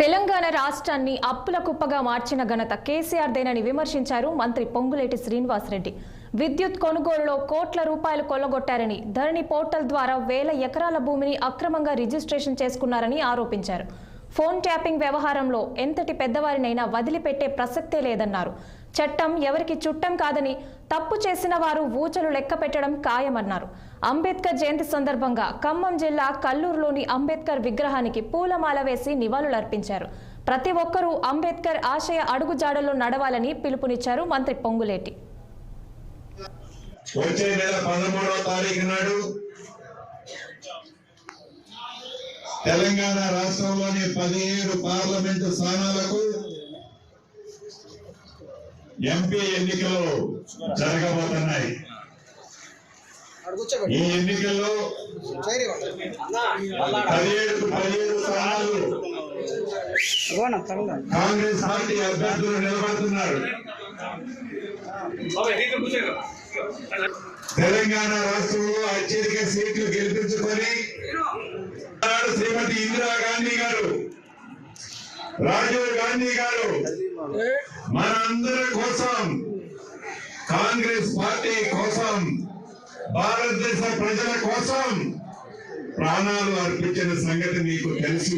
తెలంగాణ రాష్ట్రాన్ని అప్పుల కుప్పగా మార్చిన ఘనత కేసీఆర్ దేనని విమర్శించారు మంత్రి పొంగులేటి శ్రీనివాసరెడ్డి. విద్యుత్ కొనుగోలులో కోట్ల రూపాయలు కొల్లగొట్టారని ధరణి పోర్టల్ ద్వారా వేల ఎకరాల భూమిని అక్రమంగా రిజిస్ట్రేషన్ చేసుకున్నారని ఆరోపించారు. ఫోన్ ట్యాపింగ్ వ్యవహారంలో ఎంతటి పెద్దవారినైనా వదిలిపెట్టే ప్రసక్తే లేదన్నారు. చట్టం ఎవరికి చుట్టం కాదని తప్పు చేసిన వారు ఊచలు లెక్క పెట్టడం ఖాయమన్నారు. అంబేద్కర్ జయంతి సందర్భంగా ఖమ్మం జిల్లా కల్లూరులోని అంబేద్కర్ విగ్రహానికి పూలమాల వేసి నివాళులర్పించారు. ప్రతి ఒక్కరూ అంబేద్కర్ ఆశయ అడుగుజాడల్లో నడవాలని పిలుపునిచ్చారు మంత్రి పొంగులేటి. వచ్చే నెల పదమూడవ తారీఖు నాడు తెలంగాణ రాష్ట్రంలోని పదిహేడు పార్లమెంటు స్థానాలకు ఎంపీ ఎన్నికలు జరగబోతున్నాయి. ఈ ఎన్నికల్లో పదిహేడు పదిహేడు స్థానాలు కాంగ్రెస్ పార్టీ అభ్యర్థులు నిలబడుతున్నారు. తెలంగాణ రాష్ట్రంలో అత్యధిక సీట్లు గెలిపించుకొని శ్రీమతి ఇందిరాగాంధీ గారు రాజీవ్ గాంధీ గారు మనందరి కోసం కాంగ్రెస్ పార్టీ కోసం భారతదేశ ప్రజల కోసం ప్రాణాలు అర్పించిన సంగతి మీకు తెలుసు.